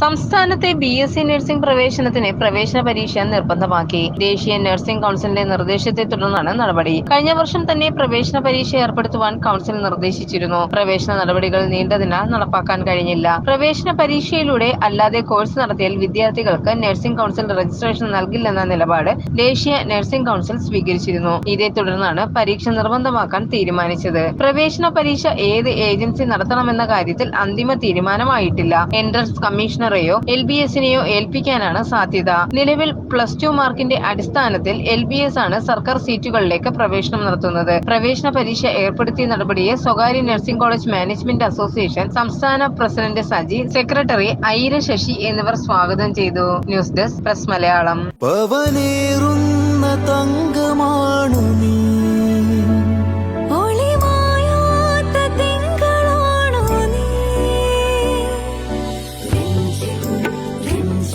സംസ്ഥാനത്തെ B S C nursing പ്രവേശനത്തിന് പ്രവേശന പരീക്ഷ നിർബന്ധമാക്കി. ദേശീയ നഴ്സിംഗ് കൗൺസിലിന്റെ നിർദ്ദേശത്തെ തുടർന്നാണ് നടപടി. കഴിഞ്ഞ വർഷം തന്നെ പ്രവേശന പരീക്ഷ ഏർപ്പെടുത്തുവാൻ കൗൺസിൽ നിർദ്ദേശിച്ചിരുന്നു. പ്രവേശന നടപടികൾ നീണ്ടതിനാൽ നടപ്പാക്കാൻ കഴിഞ്ഞില്ല. പ്രവേശന പരീക്ഷയിലൂടെ അല്ലാതെ കോഴ്സ് നടത്തിയാൽ വിദ്യാർത്ഥികൾക്ക് നഴ്സിംഗ് കൗൺസിൽ രജിസ്ട്രേഷൻ നൽകില്ലെന്ന നിലപാട് ദേശീയ നഴ്സിംഗ് കൗൺസിൽ സ്വീകരിച്ചിരുന്നു. ഇതേ തുടർന്നാണ് പരീക്ഷ നിർബന്ധമാക്കാൻ തീരുമാനിച്ചത്. പ്രവേശന പരീക്ഷ ഏത് ഏജൻസി നടത്തണമെന്ന കാര്യത്തിൽ അന്തിമ തീരുമാനമായിട്ടില്ല. എൻട്രൻസ് കമ്മീഷണറെയോ എൽ ബി എസിനെയോ ഏൽപ്പിക്കാനാണ് സാധ്യത. നിലവിൽ പ്ലസ് ടു മാർക്കിന്റെ അടിസ്ഥാനത്തിൽ എൽ ബി എസ് ആണ് സർക്കാർ സീറ്റുകളിലേക്ക് പ്രവേശനം നടത്തുന്നത്. പ്രവേശന പരീക്ഷ ഏർപ്പെടുത്തിയ നടപടിയെ സ്വകാര്യ നഴ്സിംഗ് കോളേജ് മാനേജ്മെന്റ് അസോസിയേഷൻ സംസ്ഥാന പ്രസിഡന്റ് സജി സെക്രട്ടറി ഐര ശശി എന്നിവർ സ്വാഗതം ചെയ്തു. News desk press Malayalam. പവനേറുന്ന